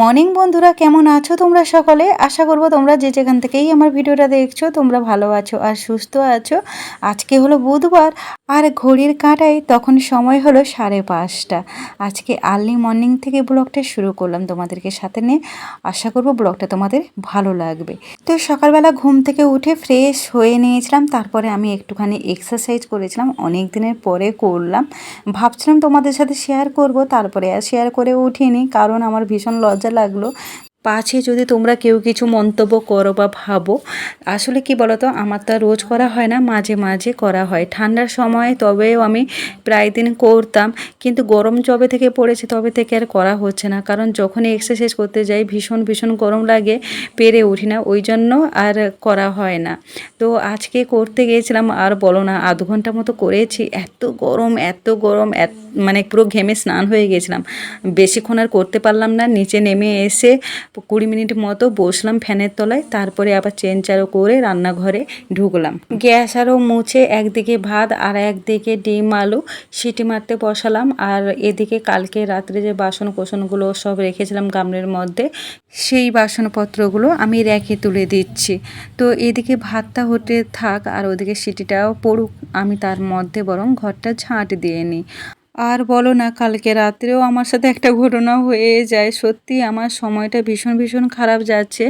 Morning বন্ধুরা, কেমন আছো তোমরা সকলে? আশা করব তোমরা যে যেখান থেকেই আমার ভিডিওটা দেখছ, তোমরা ভালো আছো আর সুস্থ আছো। আজকে হলো বুধবার, আর ঘড়ির কাঁটায় তখন সময় হলো সাড়ে পাঁচটা। আজকে আর্লি মর্নিং থেকে ব্লগটা শুরু করলাম তোমাদেরকে সাথে নিয়ে। আশা করব ব্লগটা তোমাদের ভালো লাগবে। তো সকালবেলা ঘুম থেকে উঠে ফ্রেশ হয়ে নিয়েছিলাম, তারপরে আমি একটুখানি এক্সারসাইজ করেছিলাম, অনেক দিনের পরে করলাম। ভাবছিলাম তোমাদের সাথে শেয়ার করব, তারপরে আর শেয়ার করে উঠিনি, কারণ আমার ভীষণ লজ্জা লাগল। পাছে যদি তোমরা কেউ কিছু মন্তব্য করো বা ভাবো, আসলে কি বলো তো আমার তো রোজ করা হয় না, মাঝে মাঝে করা হয়। ঠান্ডার সময় তবেও আমি প্রায় দিন করতাম, কিন্তু গরম যবে থেকে পড়েছে তবে থেকে আর করা হচ্ছে না। কারণ যখনই এক্সারসাইজ করতে যাই, ভীষণ ভীষণ গরম লাগে, পেরে উঠি না, ওই জন্য আর করা হয় না। তো আজকে করতে গিয়েছিলাম, আর বলো না, আধ ঘণ্টা মতো করেছি, এত গরম এত গরম মানে পুরো ঘেমে স্নান হয়ে গেছিলাম বেশিক্ষণ আর করতে পারলাম না, নিচে নেমে এসে কুড়ি মিনিট মতো বসলাম ফ্যানের তলায়, তারপরে আবার চেন চারো করে রান্নাঘরে ঢুকলাম। গ্যাস আরও মুছে একদিকে ভাত আর একদিকে ডিম, আলু সিটি মারতে বসালাম। আর এদিকে কালকে রাত্রে যে বাসন কোসনগুলো সব রেখেছিলাম গামলের মধ্যে, সেই বাসনপত্রগুলো আমি রেখে তুলে দিচ্ছি। তো এদিকে ভাতটা হতে থাক আর ওদিকে সিটিটাও পড়ুক, আমি তার মধ্যে বরং ঘরটা ঝাঁট দিয়ে নিই। আর বলো না, কালকে রাত্রেও আমার সাথে একটা ঘটনা হয়ে যায়। সত্যি আমার সময়টা ভীষণ ভীষণ খারাপ যাচ্ছে।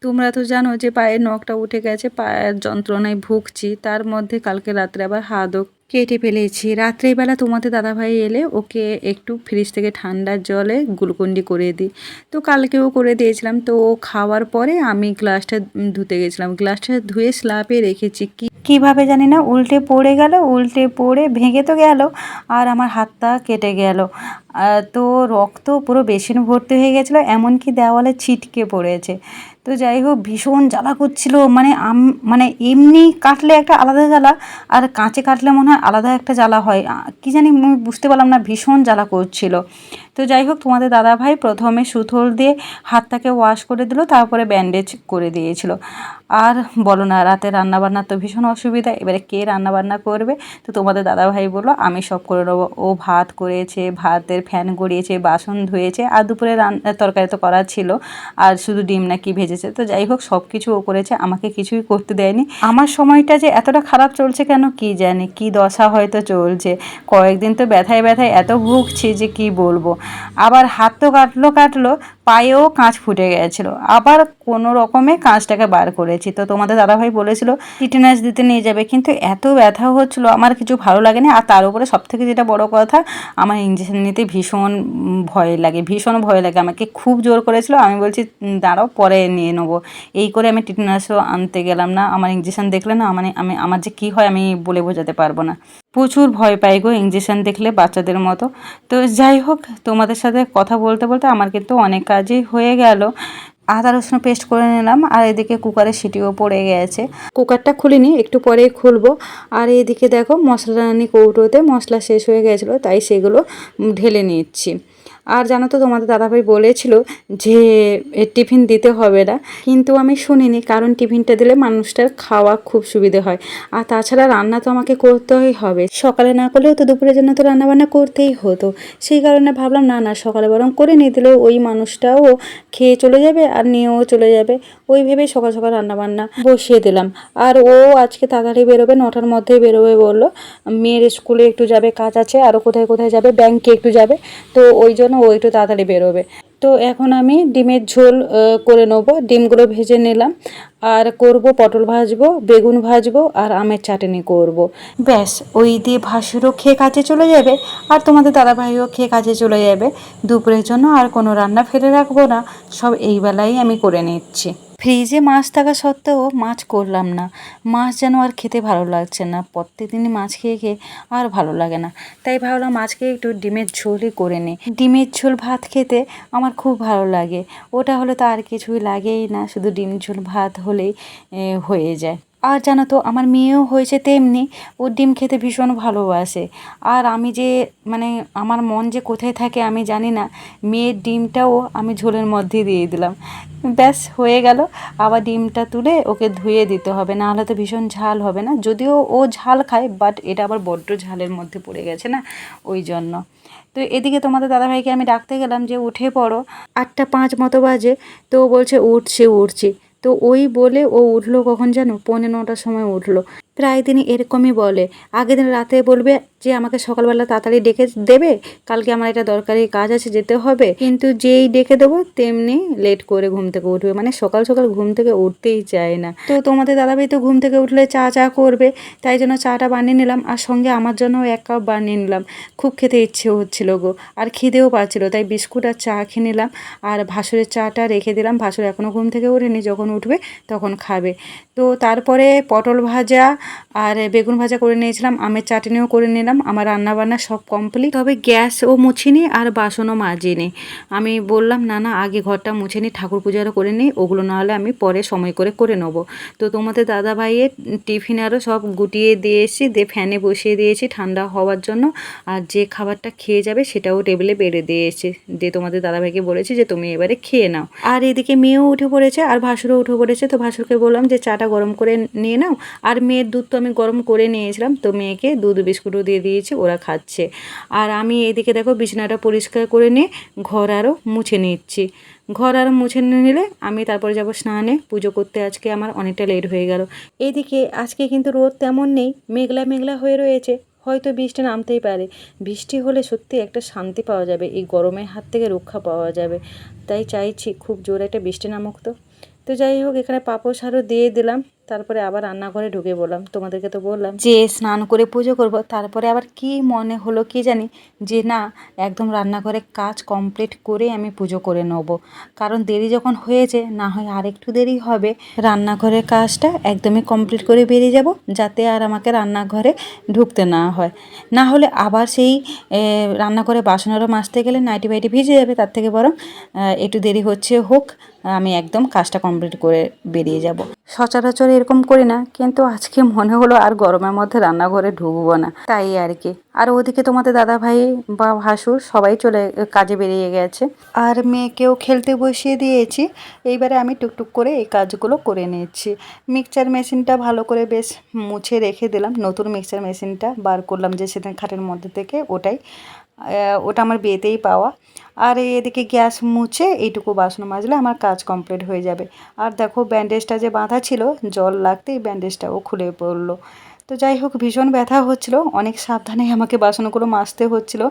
তোমরা তো জানো যে পায়ের নখটা উঠে গেছে, পায়ের যন্ত্রণায় ভুগছি। তার মধ্যে কালকে রাত্রে আবার হাতও কেটে ফেলেছি। রাত্রেবেলা তোমাদের দাদাভাই এলে ওকে একটু ফ্রিজ থেকে ঠান্ডার জলে গ্লুকন্ডি করে দিই। তো কালকেও করে দিয়েছিলাম। তো ও খাওয়ার পরে আমি গ্লাসটা ধুতে গেছিলাম। গ্লাসটা ধুয়ে স্ল্যাপে রেখেছি। কি, কীভাবে জানি না, উল্টে পড়ে গেল, উল্টে পড়ে ভেঙে তো গেল আর আমার হাতটা কেটে গেল। তো রক্ত পুরো বেসিন ভর্তি হয়ে গেছিল, এমনকি দেওয়ালে ছিটকে পড়েছে। তো যাই হোক, ভীষণ জ্বালা করছিল। মানে আম মানে এমনি কাটলে একটা আলাদা জ্বালা, আর কাঁচে কাটলে মনে হয় আলাদা একটা জ্বালা হয়। কি জানি বুঝতে পারলাম না, ভীষণ জ্বালা করছিল। তো যাই হোক, তোমাদের দাদাভাই প্রথমে সুথল দিয়ে হাতটাকে ওয়াশ করে দিল, তারপরে ব্যান্ডেজ করে দিয়েছিল। আর বলো না, রাতে রান্নাবান্নার তো ভীষণ অসুবিধা, এবারে কে রান্নাবান্না করবে? তো তোমাদের দাদাভাই বলল, আমি সব করে নেব। ও ভাত করেছে, ভাতের ফ্যান গড়িয়েছে, বাসন ধুয়েছে, আর দুপুরে রান, তরকারি তো করা ছিল, আর শুধু ডিম নাকি ভেজেছে। তো যাই হোক, সব কিছু ও করেছে, আমাকে কিছুই করতে দেয়নি। আমার সময়টা যে এতটা খারাপ চলছে কেন, কি জানি, কি দশা হয়তো চলছে। কয়েকদিন তো ব্যথায় ব্যথায় এত ভুগছি যে কি বলব। আবার হাত তো কাটলো কাটলো। পায়েও কাঁচ ফুটে গেছিল। আবার কোনো রকমে কাঁচটাকে বার করেছি। তো তোমাদের দাদাভাই বলেছিল টিটেনাস দিতে নিয়ে যাবে। কিন্তু এত ব্যথা হচ্ছিল, আমার কিছু ভালো লাগেনি। আর তার উপরে সব থেকে যেটা বড় কথা, আমার ইঞ্জেকশন নিতে ভীষণ ভয় লাগে, ভীষণ ভয় লাগে। আমাকে খুব জোর করেছিল। আমি বলছি, দাঁড়াও, পরে নিয়ে নেব। এই করে আমি টিটেনাসও আনতে গেলাম না। আমার ইঞ্জেকশন দেখলে না মানে আমি, আমার যে কী হয় আমি বলে বোঝাতে পারব না। প্রচুর ভয় পাই গো ইঞ্জেকশন দেখলে বাচ্চাদের মতো। তো যাই হোক, তোমাদের সাথে কথা বলতে বলতে আমার কিন্তু অনেক কাজই হয়ে গেল। আদা, রসুন পেস্ট করে নিলাম আর এদিকে কুকারে সিটিও পড়ে গেছে। কুকারটা খুলিনি, একটু পরেই খুলবো। আর এদিকে দেখো মশলা রানি কৌটোতে মশলা শেষ হয়ে গেছিল, তাই সেগুলো ঢেলে নিচ্ছি। আর জানো তো তোমাদের দাদাভাই বলেছিল যে টিফিন দিতে হবে না। কিন্তু আমি শুনিনি, কারণ টিফিনটা দিলে মানুষটার খাওয়া খুব সুবিধে হয়। আর তাছাড়া রান্না তো আমাকে করতেই হবে। সকালে না করলেও তো দুপুরের জন্য তো রান্নাবান্না করতেই হতো। সেই কারণে ভাবলাম, না না, সকালে বরং করে নিয়ে দিলে ওই মানুষটাও খেয়ে চলে যাবে আর নিয়েও চলে যাবে। ওই ভেবেই সকাল সকাল রান্না বান্না বসিয়ে দিলাম। আর ও আজকে তাড়াতাড়ি বেরোবে, নটার মধ্যেই বেরোবে বলল, মেয়ের স্কুলে একটু যাবে, কাজ আছে আরও কোথায় কোথায় যাবে, ব্যাংকে একটু যাবে। তো ওই জন্য ও একটু তাড়াতাড়ি বেরোবে। তো এখন আমি ডিমের ঝোল করে নেব। ডিমগুলো ভেজে নিলাম। আর করব পটল ভাজবো, বেগুন ভাজবো আর আমের চাটনি করব। ব্যাস, ওই দিয়ে ভাসুরও খেয়ে কাজে চলে যাবে আর তোমাদের দাদাভাইও খেয়ে কাজে চলে যাবে। দুপুরের জন্য আর কোনো রান্না ফেলে রাখব না। সব এইবেলাই আমি করে নিচ্ছি। ফ্রিজে মাছ থাকা সত্ত্বেও মাছ করলাম না। মাছ যেন আর খেতে ভালো লাগছে না। প্রত্যেকদিন মাছ খেয়ে খেয়ে আর ভালো লাগে না। তাই ভাবলাম আজকে একটু ডিমের ঝোলই করে নিই। ডিমের ঝোল ভাত খেতে আমার খুব ভালো লাগে। ওটা হলে তো আর কিছুই লাগেই না। শুধু ডিম ঝোল ভাত হলেই হয়ে যায়। আর জানো তো, আমার মেয়েও হয়েছে তেমনি ও ডিম খেতে ভীষণ ভালোবাসে। আর আমি যে মানে আমার মন যে কোথায় থাকে আমি জানি না, মেয়ের ডিমটাও আমি ঝোলের মধ্যে দিয়ে দিলাম। ব্যাস, হয়ে গেল। আবার ডিমটা তুলে ওকে ধুয়ে দিতে হবে না হলে তো ভীষণ ঝাল হবে না। যদিও ও ঝাল খায় বাট এটা আবার বড্ড ঝালের মধ্যে পড়ে গেছে না, ওই জন্য। তো এদিকে তোমাদের দাদাভাইকে আমি ডাকতে গেলাম যে, উঠে পড়ো। আটটা পাঁচ মতো বাজে, তো ও বলছে, উঠছে, উঠছি। তো ওই বলে ও উঠল কখন যেন? পৌনে নটার সময় উঠল। প্রায় তিনি এরকমই বলে। আগের দিন রাতে বলবে যে আমাকে সকালবেলা তাড়াতাড়ি ডেকে দেবে, কালকে আমার এটা দরকারি কাজ আছে, যেতে হবে। কিন্তু যেই ডেকে দেবো, তেমনি লেট করে ঘুম থেকে উঠবে। মানে সকাল সকাল ঘুম থেকে উঠতেই চায় না। তো তোমাদের দাদাভাই তো ঘুম থেকে উঠলে চা চা করবে, তাই জন্য চাটা বানিয়ে নিলাম। আর সঙ্গে আমার জন্য এক কাপ বানিয়ে নিলাম। খুব খেতে ইচ্ছে হচ্ছিল গো। আর খিদেও পাচ্ছিল, তাই বিস্কুট আর চা খেয়ে নিলাম। আর ভাসুরের চাটা রেখে দিলাম। ভাসুর এখনও ঘুম থেকে ওঠেনি, যখন উঠবে তখন খাবে। তো তারপরে পটল ভাজা আর বেগুন ভাজা করে নিয়েছিলাম। আমের চাটনিও করে নিলাম। আমার রান্না বান্না সব কমপ্লিট তবে গ্যাসও মুছিনি আর বাসনও মাজিনি। আমি বললাম, না না, আগে ঘরটা মুছে নিই ঠাকুর পূজারও করে নিই ওগুলো না হলে আমি পরে সময় করে করে নেব। তো তোমাদের দাদা ভাইয়ের টিফিন আরও সব গুটিয়ে দিয়েছি দিয়ে ফ্যানে বসিয়ে দিয়েছি ঠান্ডা হওয়ার জন্য। আর যে খাবারটা খেয়ে যাবে সেটাও টেবিলে বেড়ে দিয়েছে দিয়ে তোমাদের দাদাভাইকে বলেছি যে, তুমি এবারে খেয়ে নাও। আর এদিকে মেয়েও উঠে পড়েছে, আর ভাসুরও উঠে পড়েছে। তো ভাসুরকে বললাম যে, চাটা গরম করে নিয়ে নাও। আর মেয়ের দুধ তো আমি গরম করে নিয়েছিলাম, তো মেয়েকে দুধ, বিস্কুটও দিয়ে দিয়েছি, ওরা খাচ্ছে। আর আমি এদিকে দেখো বিছানাটা পরিষ্কার করে নিয়ে ঘর আরও মুছে নিচ্ছি। ঘর আরও মুছে নিলে আমি তারপরে যাব স্নানে। পুজো করতে আজকে আমার অনেকটা লেট হয়ে গেল। এইদিকে আজকে কিন্তু রোদ তেমন নেই, মেঘলা মেঘলা হয়ে রয়েছে। হয়তো বৃষ্টি নামতেই পারে। বৃষ্টি হলে সত্যি একটা শান্তি পাওয়া যাবে, এই গরমের হাত থেকে রক্ষা পাওয়া যাবে। তাই চাইছি খুব জোরে একটা বৃষ্টি নামক তো। তো যাই হোক, এখানে পাপড় সারও দিয়ে দিলাম। তারপরে আবার রান্নাঘরে ঢুকে বললাম তোমাদেরকে তো বললাম যে স্নান করে পুজো করব, তারপরে আবার কি মনে হলো কি জানি যে না, একদম রান্নাঘরে কাজ কমপ্লিট করে আমি পুজো করে নেব। কারণ দেরি যখন হয়েছে, না হয় আর একটু দেরি হবে, রান্নাঘরের কাজটা একদমই কমপ্লিট করে বেরিয়ে যাব, যাতে আর আমাকে রান্নাঘরে ঢুকতে না হয়। না হলে আবার সেই রান্নাঘরে বাসনেরও মাজতে গেলে নাইটি বাইটি ভিজে যাবে, তার থেকে বরং একটু দেরি হচ্ছে হোক, আমি একদম কাজটা কমপ্লিট করে বেরিয়ে যাব। সচরাচর এরকম করি না, কিন্তু আজকে মনে হলো আর গরমের মধ্যে রান্নাঘরে ঢুকবো না। তাই আর কি। আর ওদিকে তোমাদের দাদা ভাই বা ভাসুর সবাই চলে কাজে বেরিয়ে গেছে। আর মেয়েকেও খেলতে বসিয়ে দিয়েছি। এইবারে আমি টুকটুক করে এই কাজগুলো করে নিচ্ছি মিক্সচার মেশিনটা ভালো করে বেশ মুছে রেখে দিলাম। নতুন মিক্সচার মেশিনটা বার করলাম যে সেদিন খাটের মধ্যে থেকে, ওটাই। ওটা আমার বিয়েতেই পাওয়া। আর এদিকে গ্যাস মুছে এইটুকু বাসন মাজলে আমার কাজ কমপ্লিট হয়ে যাবে। আর দেখো ব্যান্ডেজটা যে বাঁধা ছিল, জল লাগতেই ব্যান্ডেজটাও খুলে পড়ল। তো যাই হোক, ভীষণ ব্যথা হচ্ছিল। অনেক সাবধানে আমাকে বাসনগুলো মাজতে হচ্ছিল।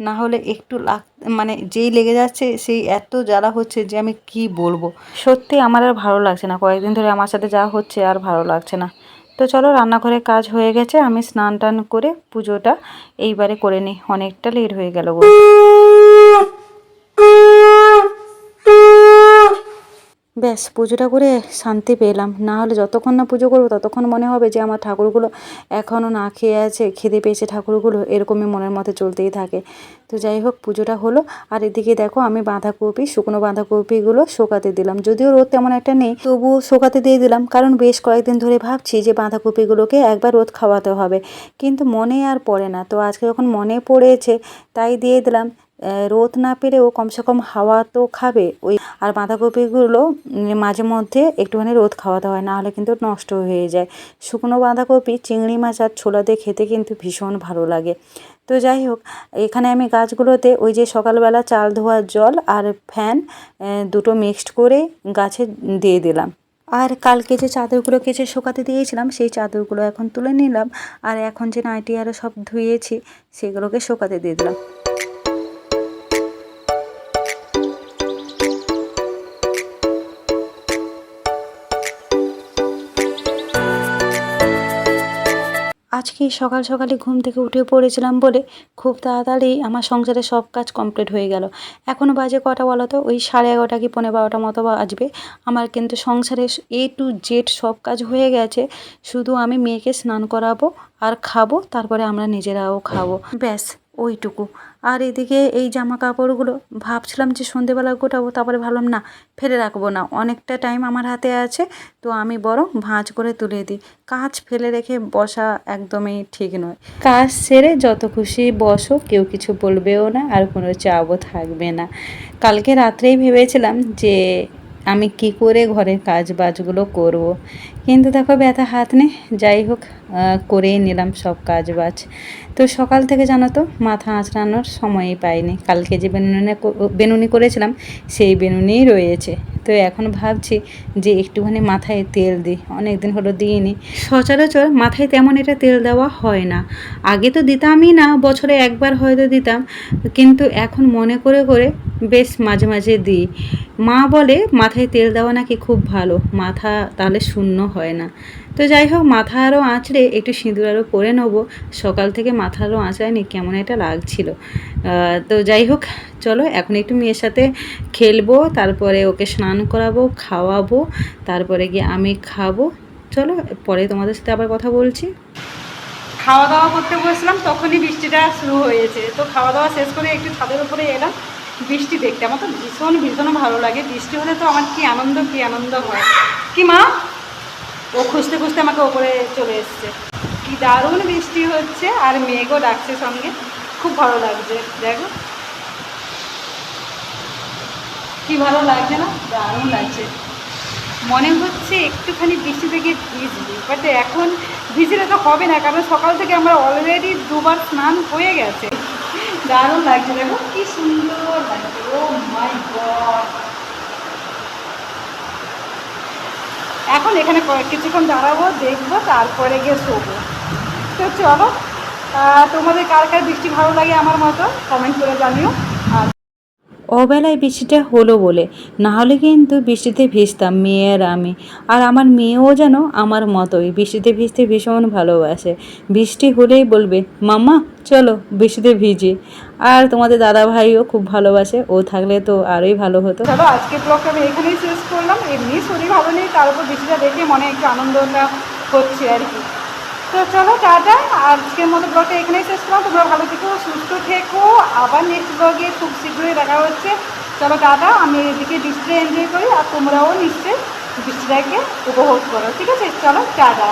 না হলে একটু লাগ মানে যেই লেগে যাচ্ছে, সেই এত জ্বালা হচ্ছে যে আমি কি বলব? সত্যি আমার আর ভালো লাগছে না। কয়েকদিন ধরে আমার সাথে যা হচ্ছে আর ভালো লাগছে না। তো চলো রান্নাঘরে কাজ হয়ে গেছে, আমি স্নান টান করে পুজোটা এইবারে করে নিই। অনেকটা লেট হয়ে গেল ব্যাস পুজোটা করে শান্তি পেলাম। না হলে যতক্ষণ না পুজো করব ততক্ষণ মনে হবে যে আমার ঠাকুরগুলো এখনও না খেয়ে আছে খেতে পেয়েছে ঠাকুরগুলো, এরকমই মনের মধ্যে চলতেই থাকে। তো যাই হোক, পুজোটা হলো। আর এদিকে দেখো, আমি বাঁধাকপি, শুকনো বাঁধাকপিগুলো শোকাতে দিলাম। যদিও রোদ তেমন একটা নেই, তবুও শোকাতে দিয়ে দিলাম। কারণ বেশ কয়েকদিন ধরে ভাবছি যে বাঁধাকপিগুলোকে একবার রোদ খাওয়াতে হবে। কিন্তু মনে আর পড়ে না। তো আজকে যখন মনে পড়েছে, তাই দিয়ে দিলাম। রোদ না পেলেও কমসে কম হাওয়া তো খাবে। ওই আর বাঁধাকপিগুলো মাঝে মধ্যে একটুখানি রোদ খাওয়াতে হয় না হলে কিন্তু নষ্ট হয়ে যায়। শুকনো বাঁধাকপি, চিংড়ি মাছ আর ছোলা দিয়ে খেতে কিন্তু ভীষণ ভালো লাগে। তো যাই হোক, এখানে আমি গাছগুলোতে ওই যে সকালবেলা চাল ধোয়ার জল আর ফ্যান দুটো মিক্সড করে গাছে দিয়ে দিলাম। আর কালকে যে চাদরগুলো কেচে শোকাতে দিয়েছিলাম, সেই চাদরগুলো এখন তুলে নিলাম। আর এখন যে নাইটি আরও সব ধুয়েছি, সেগুলোকে শোকাতে দিয়ে দিলাম। আজকে সকাল সকালে ঘুম থেকে উঠে পড়েছিলাম বলে খুব তাড়াতাড়ি আমার সংসারে সব কাজ কমপ্লিট হয়ে গেল। এখনও বাজে কটা বলো তো? ওই সাড়ে এগারোটা কি পনেরো বারোটা মতো বাজবে। আমার কিন্তু সংসারে এ টু জেড সব কাজ হয়ে গেছে। শুধু আমি মেয়েকে স্নান করাবো আর খাব, তারপরে আমরা নিজেরাও খাব। ব্যাস ওইটুকু। আর এদিকে এই জামা কাপড়গুলো ভাবছিলাম যে সন্ধেবেলা গোটাবো, তারপরে ভাবলাম না, ফেলে রাখব না। অনেকটা টাইম আমার হাতে আছে, তো আমি বরং ভাঁজ করে তুলে দিই। কাজ ফেলে রেখে বসা একদমই ঠিক নয়। কাজ সেরে যত খুশি বসো, কেউ কিছু বলবেও না, আর কোনো চাপও থাকবে না। কালকে রাত্রেই ভেবেছিলাম যে আমি কি করে ঘরের কাজ বাজগুলো করব। কিন্তু দেখো, ব্যথা হাত নেই। যাই হোক করেই নিলাম সব কাজ বাজ তো সকাল থেকে জানো তো, মাথা আঁচড়ানোর সময়ই পাইনি। কালকে যে বেনুনি বেনুনি করেছিলাম, সেই বেনুনিই রয়েছে। তো এখন ভাবছি যে একটুখানি মাথায় তেল দিই। অনেক দিন হলো দিইনি। সচরাচর মাথায় তেমন এটা তেল দেওয়া হয় না। আগে তো দিতামই না, বছরে একবার হয়তো দিতাম। কিন্তু এখন মনে করে করে বেশ মাঝে মাঝে দিই। মা বলে, মাথায় তেল দেওয়া নাকি খুব ভালো? মাথা তাহলে শূন্য হয় না। তো যাই হোক, মাথা আরও আঁচড়ে একটু সিঁদুর আরও পরে নেব। সকাল থেকে মাথা আরও আঁচড়ায়নি, কেমন একটা লাগছিল। তো যাই হোক, চলো এখন একটু মেয়ের সাথে খেলব, তারপরে ওকে স্নান করাবো, খাওয়াবো, তারপরে গিয়ে আমি খাব। চলো, পরে তোমাদের সাথে আবার কথা বলছি। খাওয়া দাওয়া করতে বসলাম, তখনই বৃষ্টিটা শুরু হয়েছে তো খাওয়া দাওয়া শেষ করে একটু ছাদের উপরে এলাম। বৃষ্টি দেখতে, আমার তো ভীষণ ভীষণ ভালো লাগে। বৃষ্টি হলে তো আমার কি আনন্দ কি আনন্দ হয়। কি মা? ও খুঁজতে খুঁজতে আমাকে ওপরে চলে এসছে। কি দারুণ বৃষ্টি হচ্ছে, আর মেঘও ডাকছে সঙ্গে। খুব ভালো লাগছে, দেখো। কি ভালো লাগছে না? দারুণ লাগছে। মনে হচ্ছে একটুখানি বৃষ্টি থেকে ভিজবি বাট এখন ভিজলে তো হবে না, কারণ সকাল থেকে আমরা অলরেডি দুবার স্নান হয়ে গেছে। দারুণ লাগছে, দেখো কি সুন্দর লাগছে, ও মাই গড এখন এখানে কিছুক্ষণ দাঁড়াবো, দেখব, তারপরে গিয়ে শোবো। তো চলো তোমাদের কার কার বৃষ্টি ভালো লাগে আমার মতো কমেন্ট করে জানিও। অবেলায় বৃষ্টিটা হলো বলে। না হলে কিন্তু বৃষ্টিতে ভিজতাম, মেয়ে আর আমি। আর আমার মেয়েও যেন আমার মতোই, বৃষ্টিতে ভিজতে ভীষণ ভালোবাসে। বৃষ্টি হলেই বলবে, মাম্মা, চলো বৃষ্টিতে ভিজি। আর তোমাদের দাদা ভাইও খুব ভালোবাসে, ও থাকলে তো আরোই ভালো হতো। চলো আজকে ব্লগটা আমি এখানেই শেষ করলাম। এমনি শরীর ভালো নেই, তার উপর বৃষ্টিটা দেখে মনে একটু আনন্দটা হচ্ছে আর কি। তো চলো, টাটা। আজকের মতো ব্লগটা এখানেই শেষ করলাম। তোমরা ভালো থেকো, সুস্থ থেকো। আবার নেক্সট ব্লগে খুব শীঘ্রই দেখা হচ্ছে। চলো, টাটা। আমি এদিকে বৃষ্টিটা এনজয় করি, আর তোমরাও নিশ্চয়ই বৃষ্টিটাকে উপভোগ করো। ঠিক আছে? চলো, টাটা।